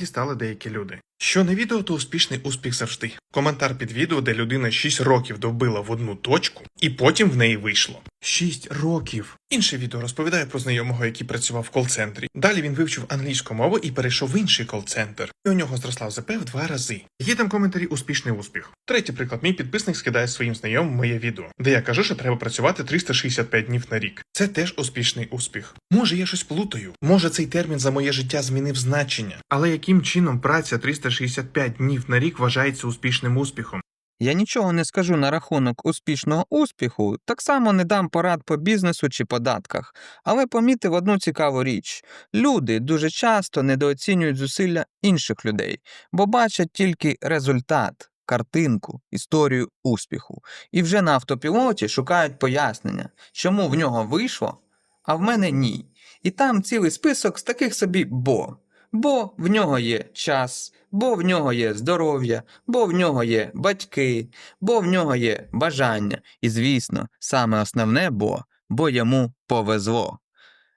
дістали деякі люди. Що не відео, то успішний успіх завжди. Коментар під відео, де людина 6 років добила в одну точку, і потім в неї вийшло. 6 років. Інше відео розповідає про знайомого, який працював в кол-центрі. Далі він вивчив англійську мову і перейшов в інший кол-центр. І у нього зросла ЗП в два рази. Є там коментарі успішний успіх. Третій приклад, мій підписник скидає своїм знайомим моє відео, де я кажу, що треба працювати 365 днів на рік. Це теж успішний успіх. Може, я щось плутаю. Може, цей термін за моє життя змінив значення. Але яким чином праця 365 днів на рік вважається успішним успіхом? Я нічого не скажу на рахунок успішного успіху, так само не дам порад по бізнесу чи податках, але помітив одну цікаву річ: люди дуже часто недооцінюють зусилля інших людей, бо бачать тільки результат, картинку, історію успіху, і вже на автопілоті шукають пояснення, чому в нього вийшло, а в мене ні. І там цілий список з таких собі бо. Бо в нього є час, бо в нього є здоров'я, бо в нього є батьки, бо в нього є бажання. І, звісно, саме основне бо, бо йому повезло.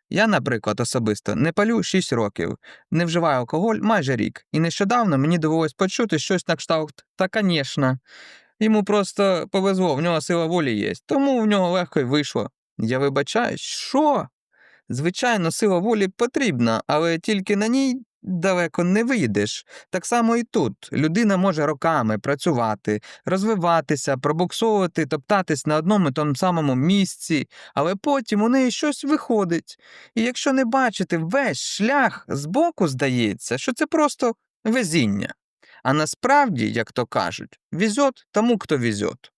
Я, наприклад, особисто не палю 6 років, не вживаю алкоголь майже рік, і нещодавно мені довелось почути щось на кшталт та, звісно. Йому просто повезло, в нього сила волі є, тому в нього легко й вийшло. Я вибачаюсь, що? Звичайно, сила волі потрібна, але тільки на ній далеко не вийдеш. Так само і тут людина може роками працювати, розвиватися, пробуксовувати, топтатись на одному і тому самому місці, але потім у неї щось виходить. І якщо не бачити весь шлях збоку, здається, що це просто везіння. А насправді, як то кажуть, везет тому, хто везет.